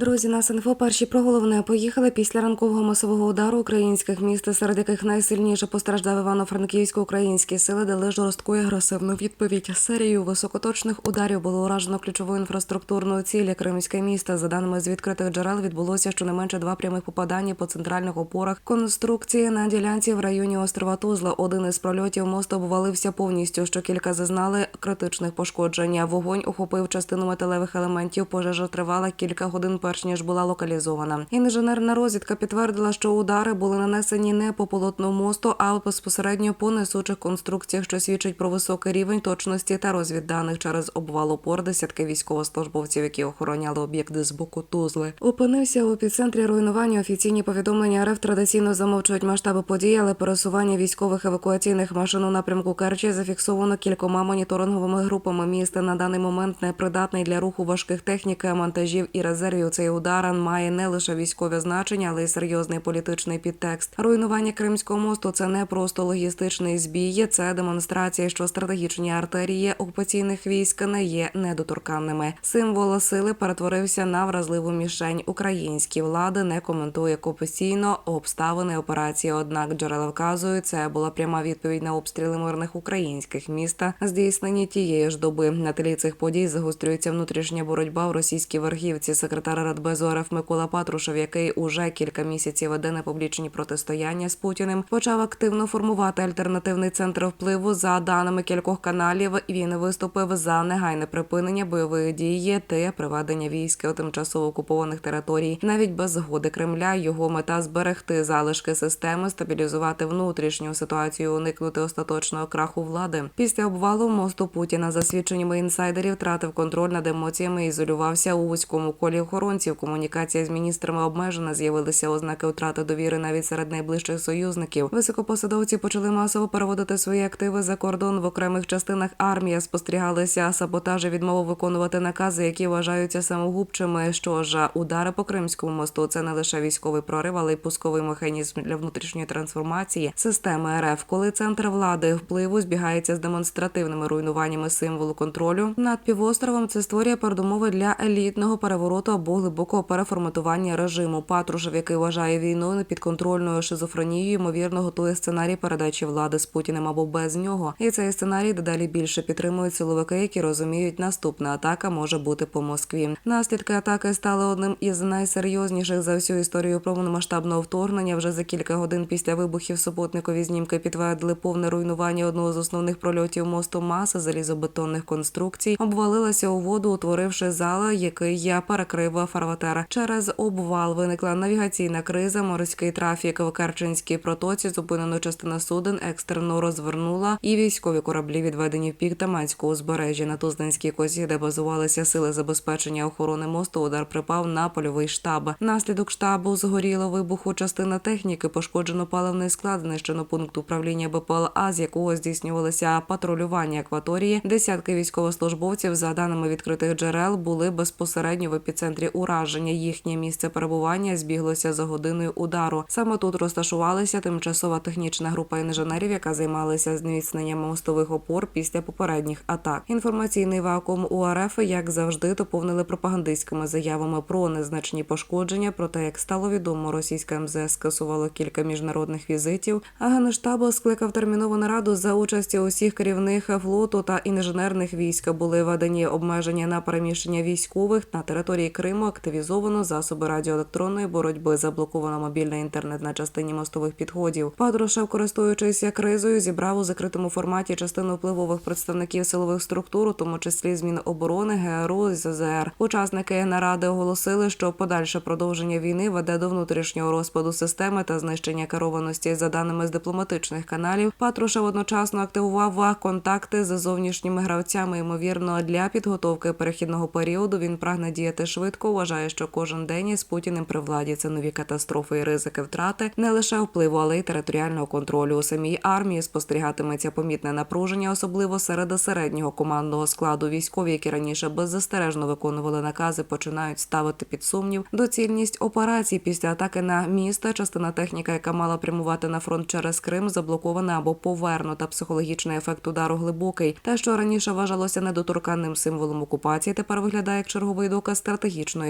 Друзі, нас інфо перші про головне поїхали після ранкового масового удару українських міст, серед яких найсильніше постраждав Івано-Франківсько-українські сили, дали жорстку і агресивну відповідь. Серію високоточних ударів було уражено ключову інфраструктурну цілі Кримське місто. За даними з відкритих джерел, відбулося щонайменше два прямих попадання по центральних опорах конструкції на ділянці в районі острова Тузла. Один із прольотів мосту обвалився повністю. Що кілька зазнали критичних пошкоджень. Вогонь охопив частину металевих елементів. Пожежа тривала кілька годин, перш ніж була локалізована. Інженерна розвідка підтвердила, що удари були нанесені не по полотну мосту, а безпосередньо по несучих конструкціях, що свідчить про високий рівень точності та розвідданих через обвал опор десятки військовослужбовців, які охороняли об'єкти з боку Тузли. Опинився у епіцентрі руйнування. Офіційні повідомлення РФ традиційно замовчують масштаби подій, але пересування військових евакуаційних машин у напрямку Керчі зафіксовано кількома моніторинговими групами міста. На даний момент непридатний для руху важких технік, монтажів і резервів. Цей удар має не лише військове значення, але й серйозний політичний підтекст. Руйнування Кримського мосту це не просто логістичний збій, це демонстрація, що стратегічні артерії окупаційних військ не є недоторканними. Символ сили перетворився на вразливу мішень. Українські влади не коментує офіційно обставини операції. Однак джерела вказують, це була пряма відповідь на обстріли мирних українських міста, здійснені тієї ж доби. На тлі цих подій загострюється внутрішня боротьба в російській верхівці. Секретар Радбезу РФ Микола Патрушев, який уже кілька місяців веде на публічні протистояння з Путіним, почав активно формувати альтернативний центр впливу. За даними кількох каналів, він виступив за негайне припинення бойових дій та приведення військ у тимчасово окупованих територій. Навіть без згоди Кремля його мета зберегти залишки системи, стабілізувати внутрішню ситуацію, уникнути остаточного краху влади. Після обвалу мосту Путіна за свідченнями інсайдерів втратив контроль над емоціями і ізолювався у вузькому колі охоронців. Комунікація з міністрами обмежена. З'явилися ознаки втрати довіри навіть серед найближчих союзників. Високопосадовці почали масово переводити свої активи за кордон в окремих частинах армії. Спостерігалися саботажі, відмову виконувати накази, які вважаються самогубчими. Що ж, удари по Кримському мосту це не лише військовий прорив, але й пусковий механізм для внутрішньої трансформації системи РФ, коли центр влади впливу збігається з демонстративними руйнуваннями символу контролю над півостровом. Це створює передумови для елітного перевороту або глибокого переформатування режиму. Патрушев, який вважає війну непідконтрольною шизофренією, ймовірно готує сценарій передачі влади з Путіним або без нього. І цей сценарій дедалі більше підтримують силовики, які розуміють, наступна атака може бути по Москві. Наслідки атаки стали одним із найсерйозніших за всю історію повномасштабного вторгнення. Вже за кілька годин після вибухів супутникові знімки підтвердили повне руйнування одного з основних прольотів мосту. Маса залізобетонних конструкцій обвалилася у воду, утворивши зала, який я перекрив фарватер. Через обвал виникла навігаційна криза. Морський трафік в Керченській протоці зупинено частина суден, екстрено розвернула, і військові кораблі відведені в пік Таманського узбережжя на Тузлинській косі, де базувалися сили забезпечення охорони мосту. Удар припав на польовий штаб. Наслідок штабу згоріло вибуху частина техніки, пошкоджено паливний склад, знищено пункт управління БПЛА, з якого здійснювалося патрулювання акваторії. Десятки військовослужбовців, за даними відкритих джерел, були безпосередньо в епіцентрі ураження. Їхнє місце перебування збіглося за годиною удару. Саме тут розташувалася тимчасова технічна група інженерів, яка займалася зміцненням мостових опор після попередніх атак. Інформаційний вакуум у РФ, як завжди, доповнили пропагандистськими заявами про незначні пошкодження. Проте, як стало відомо, російська МЗС скасувало кілька міжнародних візитів. А генштаб скликав термінову нараду за участі усіх керівних флоту та інженерних військ. Були введені обмеження на переміщення військових на території Криму. Активізовано засоби радіоелектронної боротьби. Заблоковано мобільний інтернет на частині мостових підходів. Падрошев, користуючись кризою, зібрав у закритому форматі частину впливових представників силових структур, у тому числі з Міноборони, ГРУ і ЗЗР. Учасники наради оголосили, що подальше продовження війни веде до внутрішнього розпаду системи та знищення керованості. За даними з дипломатичних каналів, Патрушев одночасно активував контакти з зовнішніми гравцями. Ймовірно, для підготовки перехідного періоду він прагне діяти швидко. Вважає, що кожен день із Путіним при владі це нові катастрофи і ризики втрати не лише впливу, але й територіального контролю. У самій армії спостерігатиметься помітне напруження, особливо серед середнього командного складу. Військові, які раніше беззастережно виконували накази, починають ставити під сумнів доцільність операцій після атаки на міста. Частина техніка, яка мала прямувати на фронт через Крим, заблокована або повернута. Психологічний ефект удару глибокий. Те, що раніше вважалося недоторканним символом окупації, тепер виглядає як черговий доказ стратегічної